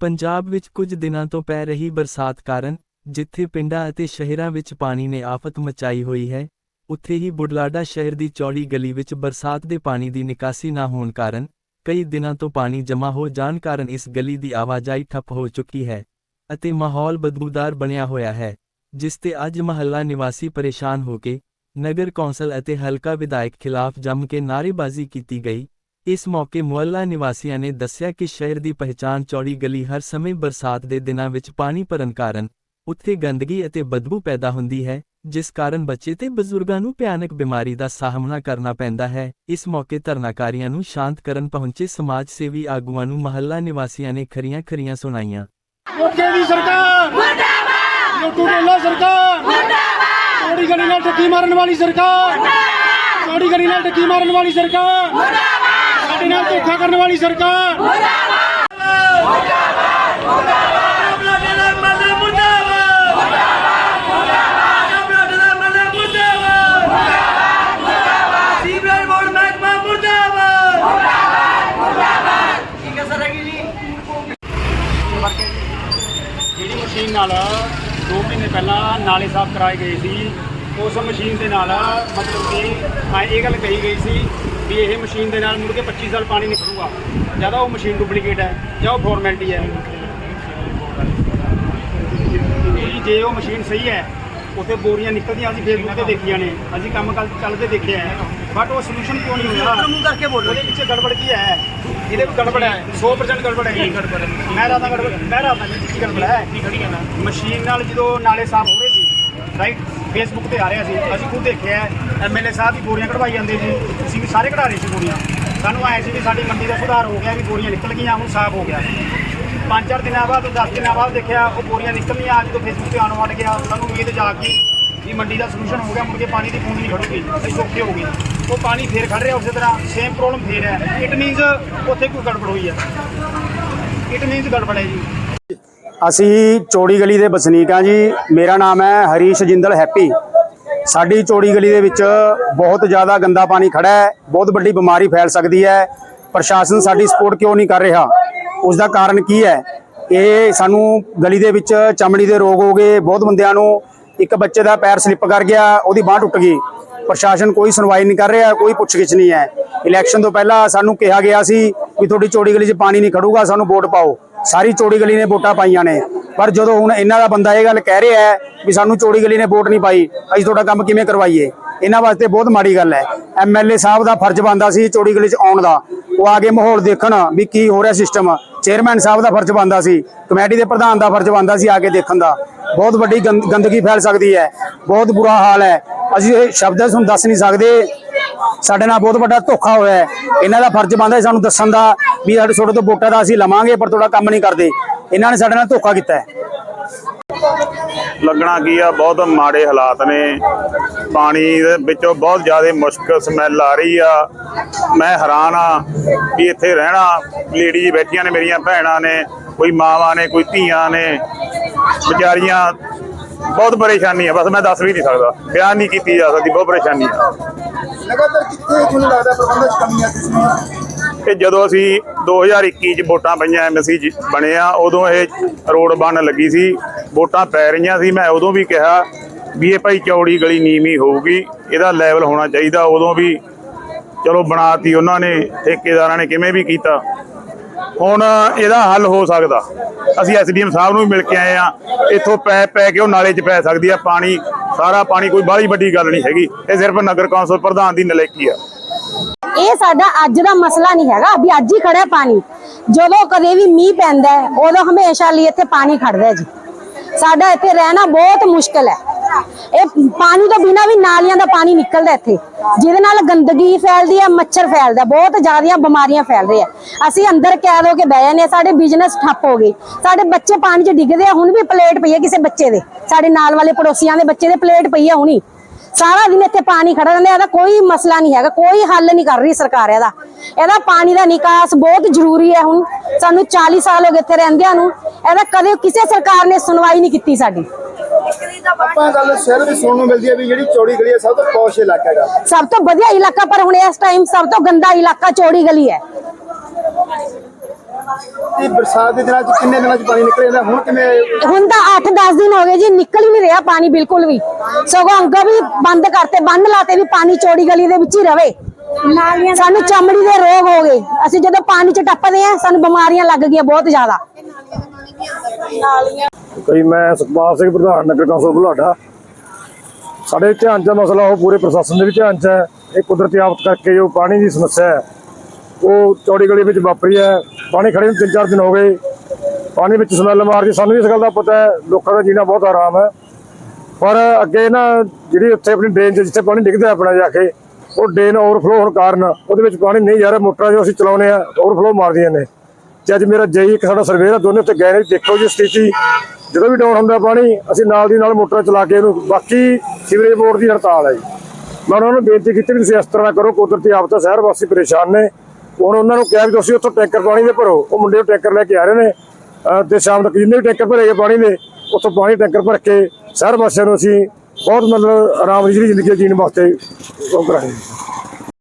ਪੰਜਾਬ ਵਿੱਚ ਕੁਝ ਦਿਨਾਂ ਤੋਂ ਪੈ ਰਹੀ ਬਰਸਾਤ ਕਾਰਨ ਜਿੱਥੇ ਪਿੰਡਾਂ ਅਤੇ ਸ਼ਹਿਰਾਂ ਵਿੱਚ ਪਾਣੀ ਨੇ ਆਫਤ ਮਚਾਈ ਹੋਈ ਹੈ, ਉੱਥੇ ਹੀ ਬੁਢਲਾਡਾ ਸ਼ਹਿਰ ਦੀ ਚੌੜੀ ਗਲੀ ਵਿੱਚ ਬਰਸਾਤ ਦੇ ਪਾਣੀ ਦੀ ਨਿਕਾਸੀ ਨਾ ਹੋਣ ਕਾਰਨ ਕਈ ਦਿਨਾਂ ਤੋਂ ਪਾਣੀ ਜਮ੍ਹਾਂ ਹੋ ਜਾਣ ਕਾਰਨ ਇਸ ਗਲੀ ਦੀ ਆਵਾਜਾਈ ਠੱਪ ਹੋ ਚੁੱਕੀ ਹੈ ਅਤੇ ਮਾਹੌਲ ਬਦਬੂਦਾਰ ਬਣਿਆ ਹੋਇਆ ਹੈ, ਜਿਸ ਤੇ ਅੱਜ ਮਹੱਲਾ ਨਿਵਾਸੀ ਪਰੇਸ਼ਾਨ ਹੋ ਕੇ ਨਗਰ ਕੌਂਸਲ ਅਤੇ ਹਲਕਾ ਵਿਧਾਇਕ ਖਿਲਾਫ ਜੰਮ ਕੇ ਨਾਅਰੇਬਾਜ਼ੀ ਕੀਤੀ ਗਈ। ਇਸ ਮੌਕੇ ਮੁਹੱਲਾ ਨਿਵਾਸੀਆਂ ਨੇ ਦੱਸਿਆ ਕਿ ਸ਼ਹਿਰ ਦੀ ਪਹਿਚਾਣ ਚੌੜੀ ਗਲੀ ਹਰ ਸਮੇਂ ਬਰਸਾਤ ਦੇ ਦਿਨਾਂ ਵਿੱਚ ਪਾਣੀ ਭਰਨ ਕਾਰਨ ਉੱਥੇ ਗੰਦਗੀ ਅਤੇ ਬਦਬੂ ਪੈਦਾ ਹੁੰਦੀ ਹੈ ਜਿਸ ਕਾਰਨ ਬੱਚੇ ਤੇ ਬਜ਼ੁਰਗਾਂ ਨੂੰ ਭਿਆਨਕ ਬਿਮਾਰੀ ਦਾ ਸਾਹਮਣਾ ਕਰਨਾ ਪੈਂਦਾ ਹੈ। ਇਸ ਮੌਕੇ ਧਰਨਾਕਾਰੀਆਂ ਨੂੰ ਸ਼ਾਂਤ ਕਰਨ ਪਹੁੰਚੇ ਸਮਾਜ ਸੇਵੀ ਆਗੂਆਂ ਨੂੰ ਮਹੱਲਾ ਨਿਵਾਸੀਆਂ ਨੇ ਖਰੀਆਂ ਖਰੀਆਂ ਸੁਣਾਈਆਂ। ਮੋਦੀ ਦੀ ਸਰਕਾਰ! ਮੁਰਦਾਬਾਦ! ਲੁੱਟੂ ਡੋਲਾ ਸਰਕਾਰ! ਮੁਰਦਾਬਾਦ! ਚੋਰੀ ਗਲੀ ਨਾਲ ਠੱਗੀ ਮਾਰਨ ਵਾਲੀ ਸਰਕਾਰ! ਮੁਰਦਾਬਾਦ! ਚੋਰੀ ਗਲੀ ਨਾਲ ਠੱਗੀ ਮਾਰਨ ਵਾਲੀ ਸਰਕਾਰ! ਮੁਰਦਾਬਾਦ ਸਾਡੇ ਨਾਲ ਧੋਖਾ ਕਰਨ ਵਾਲੀ ਸਰਕਾਰ। ਜਿਹੜੀ ਮਸ਼ੀਨ ਨਾਲ 2 ਮਹੀਨੇ ਪਹਿਲਾਂ ਨਾਲੇ ਸਾਫ਼ ਕਰਾਏ ਗਏ ਸੀ ਉਸ ਮਸ਼ੀਨ ਦੇ ਨਾਲ ਮਤਲਬ ਕਿ ਹਾਂ ਇਹ ਗੱਲ ਕਹੀ ਗਈ ਸੀ ਵੀ ਇਹ ਮਸ਼ੀਨ ਦੇ ਨਾਲ ਮੁੜ ਕੇ 25 ਸਾਲ ਪਾਣੀ ਨਿਕਲੂਗਾ। ਜ਼ਿਆਦਾ ਉਹ ਮਸ਼ੀਨ ਡੁਪਲੀਕੇਟ ਹੈ ਜਾਂ ਉਹ ਫਾਰਮੈਲਿਟੀ ਹੈ। ਜੇ ਉਹ ਮਸ਼ੀਨ ਸਹੀ ਹੈ ਉੱਥੇ ਬੋਰੀਆਂ ਨਿਕਲਦੀਆਂ ਅਸੀਂ ਫੇਸਬੁੱਕ ਤੇ ਦੇਖੀਆਂ ਨੇ। ਅਸੀਂ ਕੰਮ ਕੱਲ ਚੱਲਦੇ ਦੇਖਿਆ ਹੈ। ਬਟ ਉਹ ਸੋਲੂਸ਼ਨ ਕਿਉਂ ਨਹੀਂ ਹੋਇਆ? ਮੂੰਹ ਕਰਕੇ ਬੋਲੋ ਉਹਦੇ ਪਿੱਛੇ ਗੜਬੜ ਕੀ ਹੈ? ਇਹਦੇ ਵਿੱਚ ਗੜਬੜ ਹੈ। 100% ਗੜਬੜ ਹੈ। ਗੜਬੜ ਮੈਂ ਰਾਦਾ ਗੜਬੜ ਮੈਂ ਰਾਦਾ ਕੀ ਗੜਬੜ ਹੈ? ਮਸ਼ੀਨ ਨਾਲ ਜਦੋਂ ਨਾਲੇ ਸਾਫ਼ ਹੋ ਰਹੇ ਰਾਈਟ ਫੇਸਬੁੱਕ ਤੇ ਆ ਰਿਹਾ ਸੀ ਅਸੀਂ। ਖੁਦ ਦੇਖਿਆ ਐਮਐਲਏ ਸਾਹਿਬ ਵੀ ਬੋਰੀਆਂ ਕਢਵਾਈ ਜਾਂਦੇ ਸੀ ਅਸੀਂ ਵੀ ਸਾਰੇ ਕਢਾ ਰਹੇ ਸੀ ਬੋਰੀਆਂ ਸਾਨੂੰ ਆਏ ਸੀ ਵੀ ਸਾਡੀ ਮੰਡੀ ਦਾ ਸੁਧਾਰ ਹੋ ਗਿਆ ਵੀ ਬੋਰੀਆਂ ਨਿਕਲ ਗਈਆਂ, ਹੁਣ ਸਾਫ਼ ਹੋ ਗਿਆ। ਪੰਜ ਚਾਰ ਦਿਨਾਂ ਬਾਅਦ 10 ਦਿਨਾਂ ਬਾਅਦ ਦੇਖਿਆ ਉਹ ਬੋਰੀਆਂ ਅੱਜ ਤੋਂ ਫੇਸਬੁੱਕ ਤੇ ਆਉਣ ਵੜ ਗਿਆ। ਸਾਨੂੰ ਉਮੀਦ ਜਾਗ ਕੇ ਵੀ ਮੰਡੀ ਦਾ ਸੋਲੂਸ਼ਨ ਹੋ ਗਿਆ, ਮੁੜ ਕੇ ਪਾਣੀ ਦੀ ਪੂੰਜ ਨਹੀਂ ਖੜੂਗੀ। ਅਸੀਂ ਸੌਖੇ ਹੋ ਗਏ। ਉਹ ਪਾਣੀ ਫੇਰ ਖੜ ਰਿਹਾ ਉਸੇ ਤਰ੍ਹਾਂ। ਸੇਮ ਪ੍ਰੋਬਲਮ ਫੇਰ ਹੈ। ਇਟ ਮੀਨਸ ਉੱਥੇ ਕੋਈ ਗੜਬੜ ਹੋਈ ਹੈ। ਇਟ ਮੀਨਸ ਗੜਬੜ ਹੈ ਜੀ। ਅਸੀਂ ਚੌੜੀ ਗਲੀ ਦੇ ਵਸਨੀਕ ਹਾਂ ਜੀ। ਮੇਰਾ ਨਾਮ ਹੈ ਹਰੀਸ਼ ਜਿੰਦਲ ਹੈਪੀ। ਸਾਡੀ ਚੌੜੀ ਗਲੀ ਦੇ ਵਿੱਚ ਬਹੁਤ ਜ਼ਿਆਦਾ ਗੰਦਾ ਪਾਣੀ ਖੜਾ ਹੈ। ਬਹੁਤ ਵੱਡੀ ਬਿਮਾਰੀ ਫੈਲ ਸਕਦੀ ਹੈ। ਪ੍ਰਸ਼ਾਸਨ ਸਾਡੀ ਸਪੋਰਟ ਕਿਉਂ ਨਹੀਂ ਕਰ ਰਿਹਾ? ਉਸ ਦਾ ਕਾਰਨ ਕੀ ਹੈ? ਇਹ ਸਾਨੂੰ ਗਲੀ ਦੇ ਵਿੱਚ ਚਮੜੀ ਦੇ ਰੋਗ ਹੋ ਗਏ। ਬਹੁਤ ਬੰਦਿਆਂ ਨੂੰ ਇੱਕ ਬੱਚੇ ਦਾ ਪੈਰ ਸਲਿੱਪ ਕਰ ਗਿਆ। ਉਹਦੀ ਬਾਹ ਟੁੱਟ ਗਈ। ਪ੍ਰਸ਼ਾਸਨ ਕੋਈ ਸੁਣਵਾਈ ਨਹੀਂ ਕਰ ਰਿਹਾ। ਕੋਈ ਪੁੱਛਗਿੱਛ ਨਹੀਂ ਹੈ। ਇਲੈਕਸ਼ਨ ਤੋਂ ਪਹਿਲਾਂ ਸਾਨੂੰ ਕਿਹਾ ਗਿਆ ਸੀ ਵੀ ਤੁਹਾਡੀ ਚੋੜੀ ਗਲੀ 'ਚ ਪਾਣੀ ਨਹੀਂ ਖੜੂਗਾ। ਸਾਨੂੰ ਵੋਟ ਪਾਓ। ਸਾਰੀ ਚੌੜੀ ਗਲੀ ਨੇ ਵੋਟਾਂ ਪਾਈਆਂ ਨੇ। ਪਰ ਜਦੋਂ ਹੁਣ ਇਹਨਾਂ ਦਾ ਬੰਦਾ ਇਹ ਗੱਲ ਕਹਿ ਰਿਹਾ ਹੈ ਵੀ ਸਾਨੂੰ ਚੌੜੀ ਗਲੀ ਨੇ ਵੋਟ ਨਹੀਂ ਪਾਈ, ਅਸੀਂ ਤੁਹਾਡਾ ਕੰਮ ਕਿਵੇਂ ਕਰਵਾਈਏ? ਇਹਨਾਂ ਵਾਸਤੇ ਬਹੁਤ ਮਾੜੀ ਗੱਲ ਹੈ। ਐਮਐਲਏ ਸਾਹਿਬ ਦਾ ਫਰਜ਼ ਬਣਦਾ ਸੀ ਚੌੜੀ ਗਲੀ 'ਚ ਆਉਣ ਦਾ। ਉਹ ਆ ਕੇ ਮਾਹੌਲ ਦੇਖਣ ਵੀ ਕੀ ਹੋ ਰਿਹਾ ਸਿਸਟਮ ਚੇਅਰਮੈਨ ਸਾਹਿਬ ਦਾ ਫਰਜ਼ ਬਣਦਾ ਸੀ। ਕਮੇਟੀ ਦੇ ਪ੍ਰਧਾਨ ਦਾ ਫਰਜ਼ ਬਣਦਾ ਸੀ ਆ ਕੇ ਦੇਖਣ ਦਾ। ਬਹੁਤ ਵੱਡੀ ਗੰਦ- ਗੰਦਗੀ ਫੈਲ ਸਕਦੀ ਹੈ। ਬਹੁਤ ਬੁਰਾ ਹਾਲ ਹੈ। ਅਸੀਂ ਇਹ ਸ਼ਬਦਾਂ ਤੁਹਾਨੂੰ ਦੱਸ ਨਹੀਂ ਸਕਦੇ ਸਾਡੇ ਨਾਲ ਬਹੁਤ ਵੱਡਾ ਧੋਖਾ ਹੋਇਆ ਹੈ। ਇਹਨਾਂ ਦਾ ਫਰਜ਼ ਬਣਦਾ ਸਾਨੂੰ ਦੱਸਣ ਦਾ ਵੀ ਸਾਡੇ ਤੁਹਾਡੇ ਤੋਂ ਵੋਟਾਂ ਦਾ ਅਸੀਂ ਲਵਾਂਗੇ, ਪਰ ਤੁਹਾਡਾ ਕੰਮ ਨਹੀਂ ਕਰਦੇ। ਇਹਨਾਂ ਨੇ ਸਾਡੇ ਨਾਲ ਧੋਖਾ ਕੀਤਾ ਹੈ। ਲੱਗਣਾ ਕੀ ਆ, ਬਹੁਤ ਮਾੜੇ ਹਾਲਾਤ ਨੇ। ਪਾਣੀ ਦੇ ਵਿੱਚੋਂ ਬਹੁਤ ਜ਼ਿਆਦਾ ਮੁਸ਼ਕ ਸਮੈਲ ਆ ਰਹੀ ਆ। ਮੈਂ ਹੈਰਾਨ ਆ ਵੀ ਇੱਥੇ ਰਹਿਣਾ ਲੇਡੀ ਬੈਠੀਆਂ ਨੇ ਮੇਰੀਆਂ ਭੈਣਾਂ ਨੇ, ਕੋਈ ਮਾਵਾਂ ਨੇ, ਕੋਈ ਧੀਆਂ ਨੇ। ਵਿਚਾਰੀਆਂ ਬਹੁਤ ਪਰੇਸ਼ਾਨੀ ਆ, ਬਸ ਮੈਂ ਦੱਸ ਵੀ ਨਹੀਂ ਸਕਦਾ। ਬਿਆਨ ਨਹੀਂ ਕੀਤੀ ਜਾ ਸਕਦੀ, ਬਹੁਤ ਪਰੇਸ਼ਾਨੀ ਆ। ਲਗਾਤਾਰ ਕਿੱਥੇ ਤੁਹਾਨੂੰ ਲੱਗਦਾ ਪ੍ਰਬੰਧਕ ਚ ਕਮੀਆਂ ਕਿਸਮੀਆਂ ਤੇ ਜਦੋਂ ਅਸੀਂ 2021 ਚ ਵੋਟਾਂ ਪਈਆਂ ਐਮਸੀ ਬਣੇ ਆ, ਉਦੋਂ ਇਹ ਰੋਡ ਬਣ ਲੱਗੀ ਸੀ। ਵੋਟਾਂ ਪੈ ਰਹੀਆਂ ਸੀ। ਮੈਂ ਉਦੋਂ ਵੀ ਕਿਹਾ ਵੀ ਇਹ ਭਾਈ ਚੌੜੀ ਗਲੀ ਨੀਵੀਂ ਹੋਊਗੀ, ਇਹਦਾ ਲੈਵਲ ਹੋਣਾ ਚਾਹੀਦਾ। ਉਦੋਂ ਵੀ ਚਲੋ ਬਣਾਤੀ ਉਹਨਾਂ ਨੇ, ਠੇਕੇਦਾਰਾਂ ਨੇ ਕਿਵੇਂ ਵੀ ਕੀਤਾ। ਹੁਣ ਇਹਦਾ ਹੱਲ ਹੋ ਸਕਦਾ। ਅਸੀਂ ਐਸਡੀਐਮ ਸਾਹਿਬ ਨੂੰ ਵੀ ਮਿਲ ਕੇ ਆਏ ਆ ਇੱਥੋਂ ਪੈ ਪੈ ਕੇ ਉਹ ਨਾਲੇ 'ਚ ਪੈ ਸਕਦੀ ਆ ਪਾਣੀ। ਸਾਰਾ ਪਾਣੀ ਕੋਈ ਬਾਹਲੀ ਵੱਡੀ ਗੱਲ ਨਹੀਂ ਹੈਗੀ। ਇਹ ਸਿਰਫ ਨਗਰ ਕੌਂਸਲ ਪ੍ਰਧਾਨ ਦੀ ਨਲੇਕੀ ਆ। ਇਹ ਸਾਡਾ ਅੱਜ ਦਾ ਮਸਲਾ ਨਹੀਂ ਹੈਗਾ। ਵੀ ਅੱਜ ਹੀ ਖੜਾ ਪਾਣੀ। ਜਦੋਂ ਕਦੇ ਵੀ ਮੀਂਹ ਪੈਂਦਾ ਹੈ, ਉਦੋਂ ਹਮੇਸ਼ਾ ਲਈ ਇੱਥੇ ਪਾਣੀ ਖੜਦਾ ਜੀ। ਸਾਡਾ ਇੱਥੇ ਰਹਿਣਾ ਬਹੁਤ ਮੁਸ਼ਕਲ ਹੈ। ਇਹ ਪਾਣੀ ਤੋਂ ਬਿਨਾ ਵੀ ਨਾਲੀਆਂ ਦਾ ਪਾਣੀ ਨਿਕਲਦਾ ਇੱਥੇ। ਜਿਹਦੇ ਨਾਲ ਗੰਦਗੀ ਫੈਲਦੀ ਹੈ ਮੱਛਰ ਫੈਲਦਾ, ਬਹੁਤ ਜ਼ਿਆਦੀਆਂ ਬਿਮਾਰੀਆਂ ਫੈਲ ਰਹੀਆਂ। ਅਸੀਂ ਅੰਦਰ ਕੈਦ ਹੋ ਕੇ ਬਹਿ ਜਾਂਦੇ ਸਾਡੇ ਬਿਜ਼ਨਸ ਠੱਪ ਹੋ ਗਏ। ਸਾਡੇ ਬੱਚੇ ਪਾਣੀ 'ਚ ਡਿੱਗਦੇ ਆ, ਹੁਣ ਵੀ ਪਲੇਟ ਪਈ ਹੈ ਕਿਸੇ ਬੱਚੇ ਦੇ। ਸਾਡੇ ਨਾਲ ਵਾਲੇ ਪੜੋਸੀਆਂ ਦੇ ਬੱਚੇ ਦੇ ਪਲੇਟ ਪਈ ਹੈ ਹੁਣੀ। ਸਾਰਾ ਦਿਨ ਇੱਥੇ ਪਾਣੀ ਖੜਾ ਰਹਿੰਦਾ, ਇਹਦਾ ਕੋਈ ਮਸਲਾ ਨਹੀਂ ਹੈਗਾ, ਕੋਈ ਹੱਲ ਨਹੀਂ ਕਰ ਰਹੀ ਸਰਕਾਰ ਇਹਦਾ। ਇਹਦਾ ਪਾਣੀ ਦਾ ਨਿਕਾਸ ਬਹੁਤ ਜ਼ਰੂਰੀ ਹੈ ਹੁਣ। ਸਾਨੂੰ 40 ਸਾਲ ਹੋ ਗਏ ਇੱਥੇ ਰਹਿੰਦਿਆਂ ਨੂੰ। ਇਹਦਾ ਕਦੇ ਕਿਸੇ ਸਰਕਾਰ ਨੇ ਸੁਣਵਾਈ ਨਹੀਂ ਕੀਤੀ ਸਾਡੀ। ਆਪਾਂ ਗੱਲ ਸ਼ਹਿਰ ਵਿੱਚ ਸੁਣਨ ਨੂੰ ਮਿਲਦੀ ਹੈ ਵੀ ਜਿਹੜੀ ਚੌੜੀ ਗਲੀ ਹੈ ਸਭ ਤੋਂ ਪੌਸ਼ ਇਲਾਕਾ ਹੈਗਾ। ਸਭ ਤੋਂ ਵਧੀਆ ਇਲਾਕਾ ਪਰ ਹੁਣ ਇਸ ਟਾਈਮ ਸਭ ਤੋਂ ਗੰਦਾ ਇਲਾਕਾ ਚੌੜੀ ਗਲੀ ਹੈ। ਇਹ ਬਰਸਾਤ ਦੇ ਦਿਨਾਂ 'ਚ ਕਿੰਨੇ ਦਿਨਾਂ 'ਚ ਪਾਣੀ ਨਿਕਲ ਜਾਂਦਾ? ਹੁਣ ਕਿਵੇਂ ਹੁਣ ਤਾਂ 8-10 ਦਿਨ ਹੋ ਗਏ ਜੀ ਨਿਕਲ ਹੀ ਨਹੀਂ ਰਿਹਾ ਪਾਣੀ ਬਿਲਕੁਲ ਵੀ। ਸਗੋਂ ਅੰਗਾ ਵੀ ਬੰਦ ਕਰਤੇ ਬੰਨ ਲਾਤੇ ਵੀ ਪਾਣੀ ਚੌੜੀ ਗਲੀ ਦੇ ਵਿੱਚ ਹੀ ਰਵੇ। ਸਾਨੂੰ ਚਮੜੀ ਦੇ ਰੋਗ ਹੋ ਗਏ। ਅਸੀਂ ਜਦੋਂ ਪਾਣੀ 'ਚ ਟੱਪਦੇ ਆ ਸਾਨੂੰ ਬਿਮਾਰੀਆਂ ਲੱਗ ਗਈਆਂ ਬਹੁਤ ਜ਼ਿਆਦਾ। ਕਈ ਮੈਂ ਸੁਖਪਾਲ ਸਿੰਘ ਪ੍ਰਧਾਨ ਨਗਰ ਕੌਂਸਲ ਬੁਲਾਡਾ। ਸਾਡੇ ਧਿਆਨ 'ਚ ਮਸਲਾ, ਉਹ ਪੂਰੇ ਪ੍ਰਸ਼ਾਸਨ ਦੇ ਵੀ ਧਿਆਨ 'ਚ ਹੈ ਇਹ ਕੁਦਰਤੀ ਆਫਤ ਕਰਕੇ ਜੋ ਪਾਣੀ ਦੀ ਸਮੱਸਿਆ ਹੈ, ਉਹ ਚੌੜੀ ਗਲੀ ਵਿੱਚ ਵਾਪਰੀ ਹੈ। ਪਾਣੀ ਖੜੇ ਨੂੰ ਤਿੰਨ ਚਾਰ ਦਿਨ ਹੋ ਗਏ। ਪਾਣੀ ਵਿੱਚ ਸਮੈਲ ਮਾਰਦੀ ਸਾਨੂੰ ਵੀ ਇਸ ਗੱਲ ਦਾ ਪਤਾ ਹੈ, ਲੋਕਾਂ ਦਾ ਜੀਣਾ ਬਹੁਤ ਆਰਾਮ ਹੈ। ਪਰ ਅੱਗੇ ਨਾ ਜਿਹੜੀ ਉੱਥੇ ਆਪਣੀ ਡਰੇਨ 'ਚ ਜਿੱਥੇ ਪਾਣੀ ਡਿੱਗਦਾ ਆਪਣਾ ਜਾ ਕੇ, ਉਹ ਡਰੇਨ ਓਵਰਫਲੋ ਹੋਣ ਕਾਰਨ ਉਹਦੇ ਵਿੱਚ ਪਾਣੀ ਨਹੀਂ ਜਾ ਰਿਹਾ। ਮੋਟਰਾਂ ਜੋ ਅਸੀਂ ਚਲਾਉਂਦੇ ਆ ਓਵਰਫਲੋ ਮਾਰਦੀਆਂ ਨੇ। ਤੇ ਅੱਜ ਮੇਰਾ ਜਈ ਇੱਕ ਸਾਡਾ ਸਰਵੇਅਰ ਆ, ਦੋਨੇ ਉੱਤੇ ਗਏ ਨੇ। ਦੇਖੋ ਜੀ ਸਥਿਤੀ, ਜਦੋਂ ਵੀ ਡਾਊਨ ਹੁੰਦਾ ਪਾਣੀ, ਅਸੀਂ ਨਾਲ ਦੀ ਨਾਲ ਮੋਟਰਾਂ ਚਲਾ ਕੇ ਇਹਨੂੰ, ਬਾਕੀ ਸੀਵਰੇਜ ਬੋਰਡ ਦੀ ਹੜਤਾਲ ਹੈ ਜੀ। ਮੈਂ ਉਹਨਾਂ ਨੂੰ ਬੇਨਤੀ ਕੀਤੀ ਵੀ ਤੁਸੀਂ ਇਸ ਤਰ੍ਹਾਂ ਕਰੋ, ਕੁਦਰਤੀ ਆਫਤ ਸ਼ਹਿਰ ਵਾਸੀ ਪਰੇਸ਼ਾਨ ਨੇ। ਹੁਣ ਉਹਨਾਂ ਨੂੰ ਕਿਹਾ ਵੀ ਤੁਸੀਂ ਉੱਥੋਂ ਟੈਂਕਰ ਪਾਣੀ ਦੇ ਭਰੋ। ਉਹ ਮੁੰਡੇ ਟੈਂਕਰ ਲੈ ਕੇ ਆ ਰਹੇ ਨੇ। ਅਹ ਤੇ ਸ਼ਾਮ ਤੱਕ ਜਿੰਨੇ ਵੀ ਟੈਂਕਰ ਭਰੇ ਗਏ ਪਾਣੀ ਦੇ, ਉੱਥੋਂ ਪਾਣੀ ਟੈਂਕਰ ਭਰ ਕੇ ਸ਼ਹਿਰ ਵਾਸੀਆਂ ਨੂੰ ਅਸੀਂ ਬਹੁਤ ਮਤਲਬ ਆਰਾਮ ਦੀ ਜਿਹੜੀ ਜ਼ਿੰਦਗੀ ਜੀਣ ਵਾਸਤੇ ਉਹ ਕਰਾਂਗੇ।